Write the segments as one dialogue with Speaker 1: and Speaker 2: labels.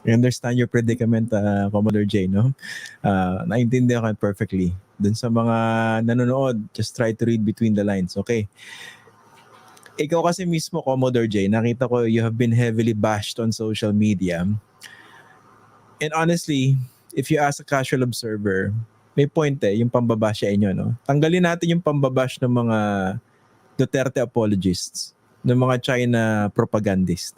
Speaker 1: I understand your predicament, uh, Commodore J, no? Uh, naintindihan ko perfectly. Dun sa mga nanonood, just try to read between the lines, okay? Ikaw kasi mismo, Commodore J, nakita ko you have been heavily bashed on social media. And honestly, if you ask a casual observer, may point eh, yung pambabash sa inyo, no? Tanggalin natin yung pambabash ng mga Duterte apologists, ng mga China propagandist.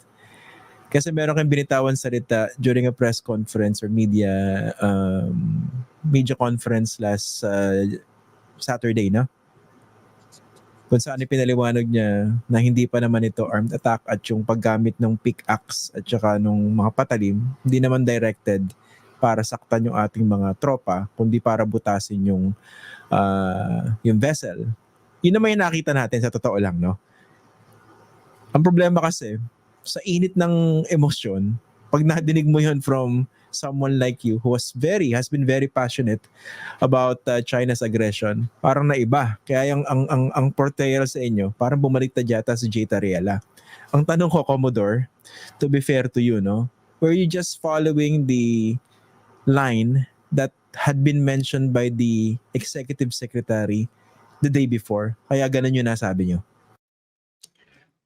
Speaker 1: Kasi meron kang binitawan salita during a press conference or media um, media conference last uh, Saturday, no? Kung saan ipinaliwanag niya na hindi pa naman ito armed attack at yung paggamit ng pickaxe at saka nung mga patalim, hindi naman directed para saktan yung ating mga tropa, kundi para butasin yung uh, yung vessel. Yun naman yung nakita natin sa totoo lang, no? Ang problema kasi, sa init ng emosyon, pag nadinig mo yun from someone like you who was very, has been very passionate about uh, China's aggression, parang naiba. Kaya yung ang, ang, ang portrayal sa inyo, parang bumalik yata si Jay Tariela. Ang tanong ko, Commodore, to be fair to you, no? Were you just following the line that had been mentioned by the executive secretary the day before? Kaya ganun yung nasabi nyo.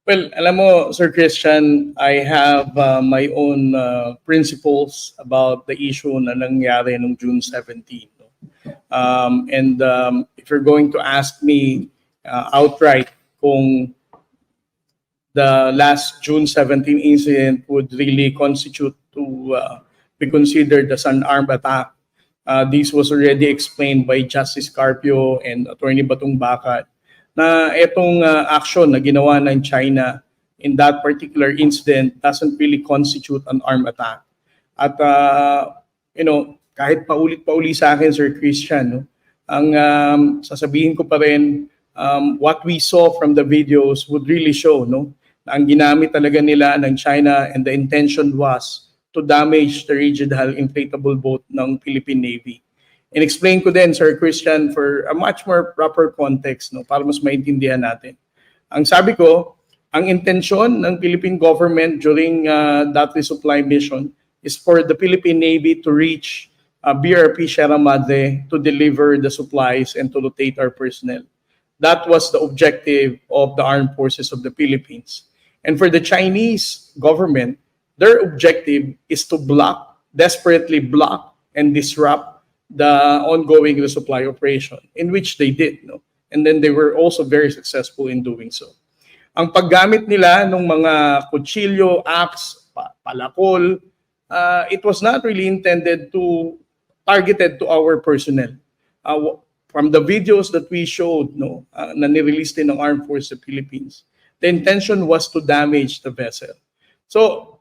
Speaker 2: Well, alam mo, Sir Christian, I have uh, my own uh, principles about the issue na nangyari noong June 17. No? Um, and um, if you're going to ask me uh, outright kung the last June 17 incident would really constitute to uh, be considered as an armed attack, uh, this was already explained by Justice Carpio and Attorney Batong Bakat na itong uh, action na ginawa ng China in that particular incident doesn't really constitute an armed attack. At, uh, you know, kahit paulit-pauli sa akin, Sir Christian, no, ang um, sasabihin ko pa rin, um, what we saw from the videos would really show, no, na ang ginamit talaga nila ng China and the intention was to damage the regional inflatable boat ng Philippine Navy. And explain ko din, Sir Christian, for a much more proper context, no, para mas maintindihan natin. Ang sabi ko, ang intensyon ng Philippine government during uh, that resupply mission is for the Philippine Navy to reach uh, BRP Sierra Madre to deliver the supplies and to rotate our personnel. That was the objective of the armed forces of the Philippines. And for the Chinese government, their objective is to block, desperately block, and disrupt the ongoing resupply operation, in which they did. No? And then they were also very successful in doing so. Ang paggamit nila ng mga kutsilyo, axe, pa- palakol, uh, it was not really intended to targeted to our personnel. Uh, from the videos that we showed, no, uh, na nirelease din ng Armed Forces of the Philippines, the intention was to damage the vessel. So,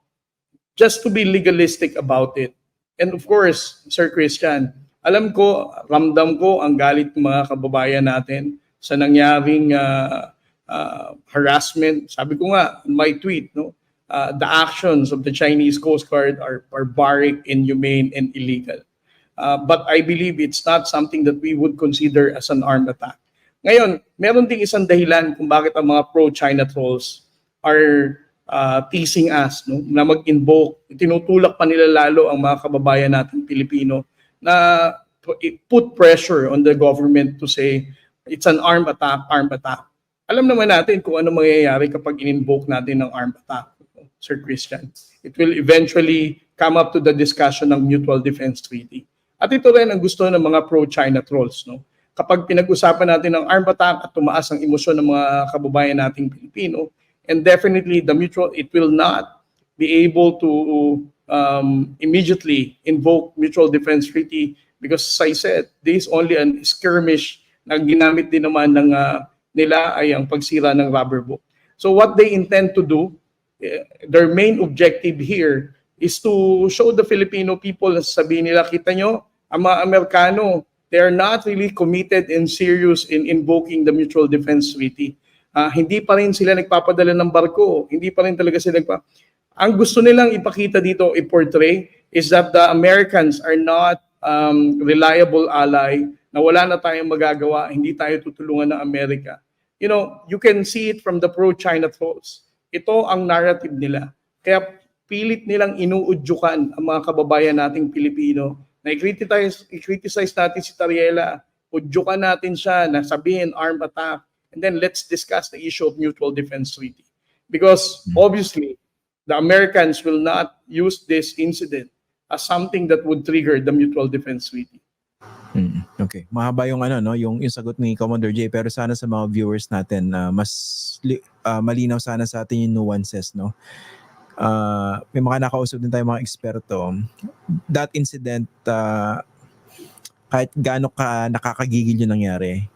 Speaker 2: just to be legalistic about it, and of course, Sir Christian, alam ko, ramdam ko ang galit ng mga kababayan natin sa nangyaring uh, uh, harassment. Sabi ko nga, my tweet, no, uh, the actions of the Chinese Coast Guard are barbaric, inhumane, and illegal. Uh, but I believe it's not something that we would consider as an armed attack. Ngayon, meron ding isang dahilan kung bakit ang mga pro-China trolls are uh, teasing us no, na mag-invoke, tinutulak pa nila lalo ang mga kababayan natin Pilipino na put pressure on the government to say it's an armed attack, armed attack. Alam naman natin kung ano mangyayari kapag in-invoke natin ng armed attack, Sir Christian. It will eventually come up to the discussion ng Mutual Defense Treaty. At ito rin ang gusto ng mga pro-China trolls. No? Kapag pinag-usapan natin ng armed attack at tumaas ang emosyon ng mga kababayan nating Pilipino, and definitely the mutual, it will not be able to um, immediately invoke mutual defense treaty because as I said, this is only an skirmish na ginamit din naman ng uh, nila ay ang pagsira ng rubber boat. So what they intend to do, uh, their main objective here is to show the Filipino people na sabihin nila, kita nyo, ang mga Amerikano, they are not really committed and serious in invoking the mutual defense treaty. Uh, hindi pa rin sila nagpapadala ng barko, hindi pa rin talaga sila nagpa ang gusto nilang ipakita dito, i-portray, is that the Americans are not um, reliable ally, na wala na tayong magagawa, hindi tayo tutulungan ng Amerika. You know, you can see it from the pro-China trolls. Ito ang narrative nila. Kaya pilit nilang inuudyukan ang mga kababayan nating Pilipino na i-criticize, i-criticize natin si Tariela, udyukan natin siya na sabihin armed attack, and then let's discuss the issue of mutual defense treaty. Because obviously, the Americans will not use this incident as something that would trigger the mutual defense treaty.
Speaker 1: Mm, Okay. Mahaba yung ano no, yung yung sagot ni Commander J pero sana sa mga viewers natin na mas ah, malinaw sana sa atin yung nuances no. Ah, may mga nakausap din tayo mga eksperto. That incident ah, kahit gaano ka nakakagigil yung nangyari,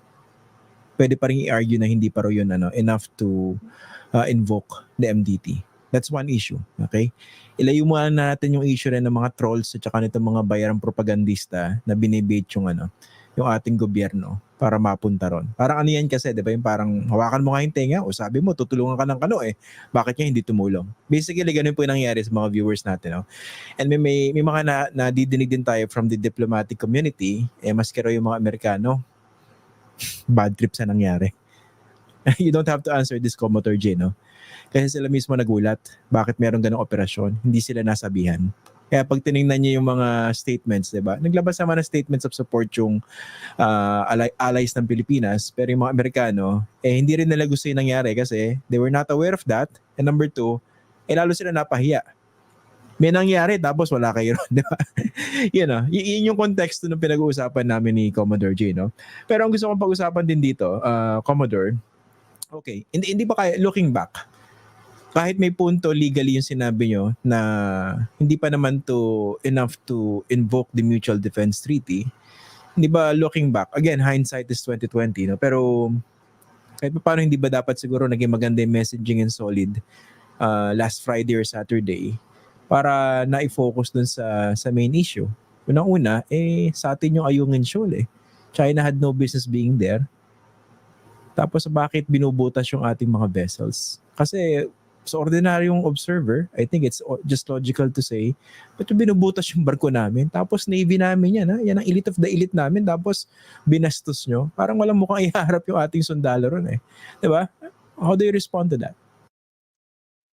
Speaker 1: pwede pa rin i-argue na hindi pa yun ano, enough to ah, invoke the MDT. That's one issue, okay? Ilayo muna natin yung issue rin ng mga trolls at saka nitong mga bayarang propagandista na binibait yung ano, yung ating gobyerno para mapunta ron. Parang ano yan kasi, di ba? Yung parang hawakan mo nga yung tenga o sabi mo, tutulungan ka ng kano eh. Bakit niya hindi tumulong? Basically, ganun po yung nangyari sa mga viewers natin. No? And may, may, may mga na, nadidinig din tayo from the diplomatic community, eh maski raw yung mga Amerikano, bad trip sa nangyari. you don't have to answer this Commodore J, no? Kasi sila mismo nagulat bakit meron ganong operasyon. Hindi sila nasabihan. Kaya pag tiningnan niyo yung mga statements, 'di ba? Naglabas naman ng statements of support yung ally- allies ng Pilipinas, pero yung mga Amerikano, eh hindi rin nila gusto yung nangyari kasi they were not aware of that. And number two, eh lalo sila napahiya. May nangyari tapos wala kayo ron, di ba? yun know, y- yun yung konteksto ng pinag-uusapan namin ni Commodore J, no? Pero ang gusto kong pag-usapan din dito, ah, Commodore, okay, hindi, hindi ba kaya, looking back, kahit may punto legally yung sinabi nyo na hindi pa naman to enough to invoke the Mutual Defense Treaty, hindi ba looking back, again, hindsight is 2020, no? pero kahit pa paano hindi ba dapat siguro naging maganda yung messaging and solid uh, last Friday or Saturday para na-focus dun sa, sa main issue. Unang-una, eh, sa atin yung Ayungin Shoal eh. China had no business being there. Tapos bakit binubutas yung ating mga vessels? Kasi sa ordinaryong observer, I think it's just logical to say, yung binubutas yung barko namin? Tapos Navy namin yan, ha? Yan ang elite of the elite namin. Tapos binastos nyo. Parang walang mukhang iharap yung ating sundalo ron eh. Ba? How do you respond to that?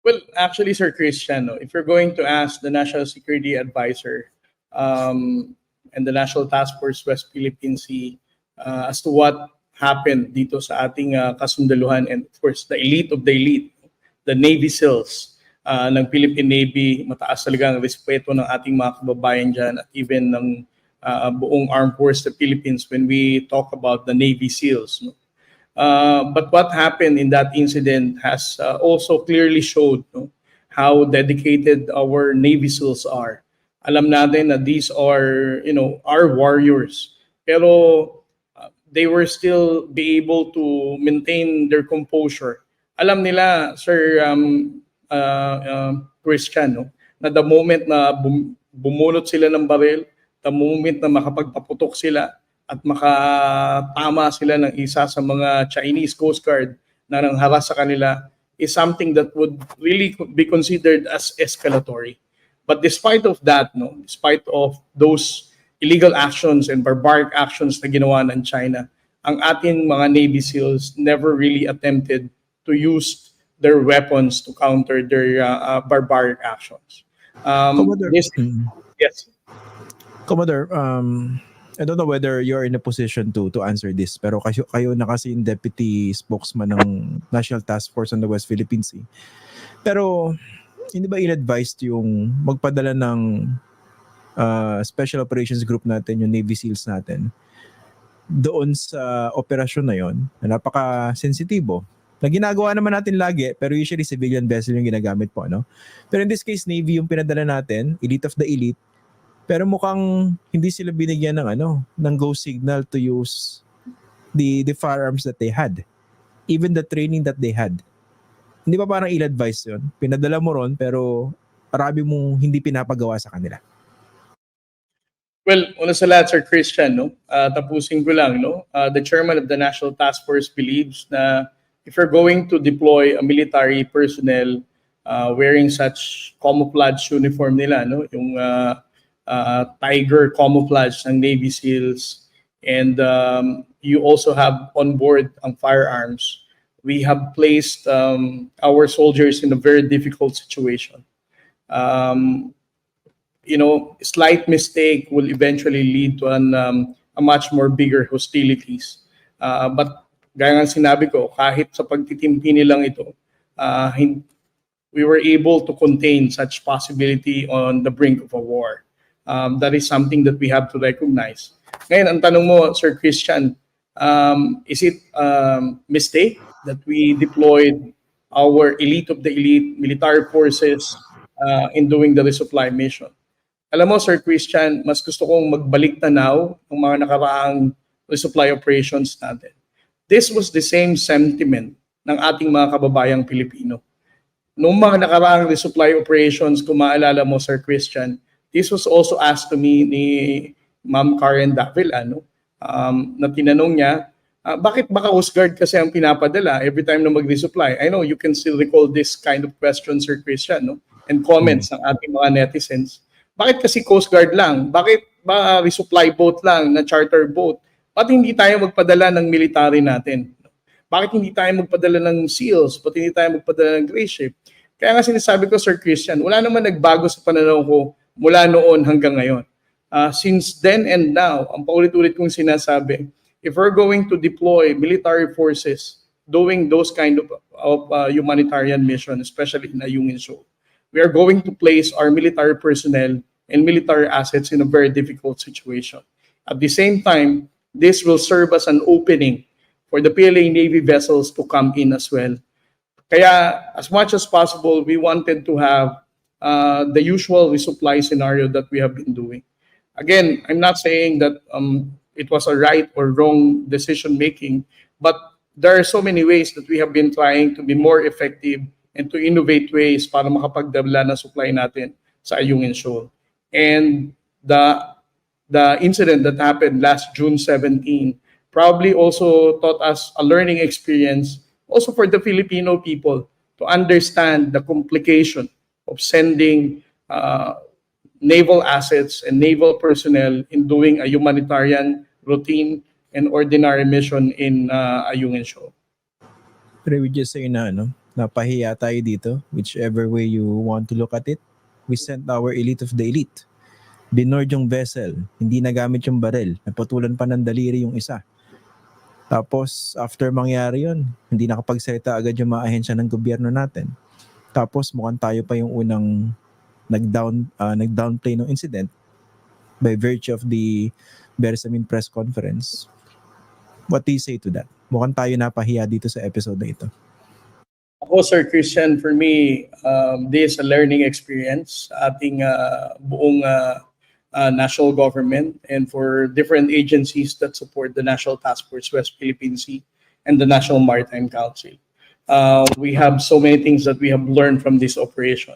Speaker 2: Well, actually, Sir Christian, if you're going to ask the National Security Advisor um, and the National Task Force West Philippine Sea uh, as to what happened dito sa ating uh, kasundaluhan and of course the elite of the elite, the Navy SEALs uh, ng Philippine Navy, mataas talaga ang respeto ng ating mga kababayan dyan at even ng uh, buong armed force the Philippines when we talk about the Navy SEALs. No? Uh, but what happened in that incident has uh, also clearly showed no, how dedicated our Navy SEALs are. Alam natin na these are, you know, our warriors. Pero they were still be able to maintain their composure. Alam nila, Sir um, uh, uh, Christian, no, na the moment na bum- bumunot sila ng baril, the moment na makapagpaputok sila, at makatama sila ng isa sa mga Chinese Coast Guard na nangharas sa kanila is something that would really be considered as escalatory. But despite of that, no, despite of those illegal actions and barbaric actions na ginawa ng China, ang ating mga Navy SEALs never really attempted to use their weapons to counter their uh, uh, barbaric actions. Um,
Speaker 1: Commodore,
Speaker 2: this,
Speaker 1: Mm.
Speaker 2: yes.
Speaker 1: Commodore, um, I don't know whether you're in a position to to answer this, pero kayo, kayo na kasi yung deputy spokesman ng National Task Force on the West Philippine Sea. Pero, hindi ba in-advised yung magpadala ng uh, Special Operations Group natin, yung Navy SEALs natin, doon sa operasyon na yon na napaka-sensitibo na ginagawa naman natin lagi, pero usually civilian vessel yung ginagamit po, no? Pero in this case, Navy yung pinadala natin, elite of the elite, pero mukhang hindi sila binigyan ng ano, ng go signal to use the the firearms that they had. Even the training that they had. Hindi ba parang ill-advise yun? Pinadala mo ron pero marami mong hindi pinapagawa sa kanila.
Speaker 2: Well, una sa lahat, Sir Christian, no? Uh, tapusin ko lang, no? Uh, the chairman of the National Task Force believes na if you're going to deploy a military personnel uh, wearing such camouflage uniform nila, no? Yung uh, uh, tiger camouflage ng Navy SEALs, and um, you also have on board ang firearms, we have placed um, our soldiers in a very difficult situation. um, you know, slight mistake will eventually lead to an, um, a much more bigger hostilities. Uh, but gaya nga sinabi ko, kahit sa pagtitimpini lang ito, uh, we were able to contain such possibility on the brink of a war. Um, that is something that we have to recognize. Ngayon, ang tanong mo, Sir Christian, um, is it um, mistake that we deployed our elite of the elite military forces uh, in doing the resupply mission? Alam mo, Sir Christian, mas gusto kong magbalik tanaw ng mga nakaraang resupply operations natin. This was the same sentiment ng ating mga kababayang Pilipino. Noong mga nakaraang resupply operations, kung maalala mo, Sir Christian, this was also asked to me ni Ma'am Karen Davila, no? um, na tinanong niya, ah, bakit baka Coast Guard kasi ang pinapadala every time na mag-resupply? I know you can still recall this kind of question, Sir Christian, no? and comments ng ating mga netizens. Bakit kasi Coast Guard lang? Bakit ba resupply boat lang na charter boat? Bakit hindi tayo magpadala ng military natin? Bakit hindi tayo magpadala ng SEALs? Bakit hindi tayo magpadala ng Gray Ship? Kaya nga sinasabi ko, Sir Christian, wala naman nagbago sa pananaw ko mula noon hanggang ngayon. Uh, since then and now, ang paulit-ulit kong sinasabi, if we're going to deploy military forces doing those kind of, of uh, humanitarian mission, especially in Ayungin Shoal, we are going to place our military personnel and military assets in a very difficult situation. At the same time, this will serve as an opening for the PLA Navy vessels to come in as well. Kaya as much as possible, we wanted to have uh, the usual resupply scenario that we have been doing. Again, I'm not saying that um, it was a right or wrong decision making, but there are so many ways that we have been trying to be more effective and to innovate ways para makapagdabla ng supply natin sa Ayungin Shoal. And the the incident that happened last June 17 probably also taught us a learning experience also for the Filipino people to understand the complication of sending uh, naval assets and naval personnel in doing a humanitarian routine and ordinary mission in uh, Ayungin Shoal.
Speaker 1: Pero we just say na, ano, napahiya tayo dito, whichever way you want to look at it. We sent our elite of the elite. Binord yung vessel, hindi nagamit yung barel, napatulan pa ng daliri yung isa. Tapos, after mangyari yon hindi nakapagsalita agad yung mga ahensya ng gobyerno natin. Tapos, mukhang tayo pa yung unang nag-down, ah, nag-downplay ng incident by virtue of the Bersamin press conference. What do you say to that? Mukhang tayo napahiya dito sa episode na ito.
Speaker 2: Ako, Sir Christian, for me, um, this is a learning experience ating uh, buong uh, uh, national government and for different agencies that support the National Task Force West Philippine Sea and the National Maritime Council. Uh, we have so many things that we have learned from this operation.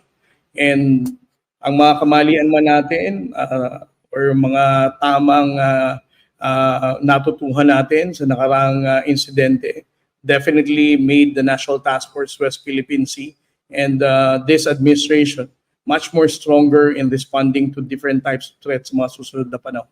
Speaker 2: And ang mga kamalian man natin uh, or mga tamang uh, uh, natutuhan natin sa nakarang uh, insidente, definitely made the National Task Force West Philippine Sea and uh, this administration much more stronger in responding to different types of threats mga susunod na panahon.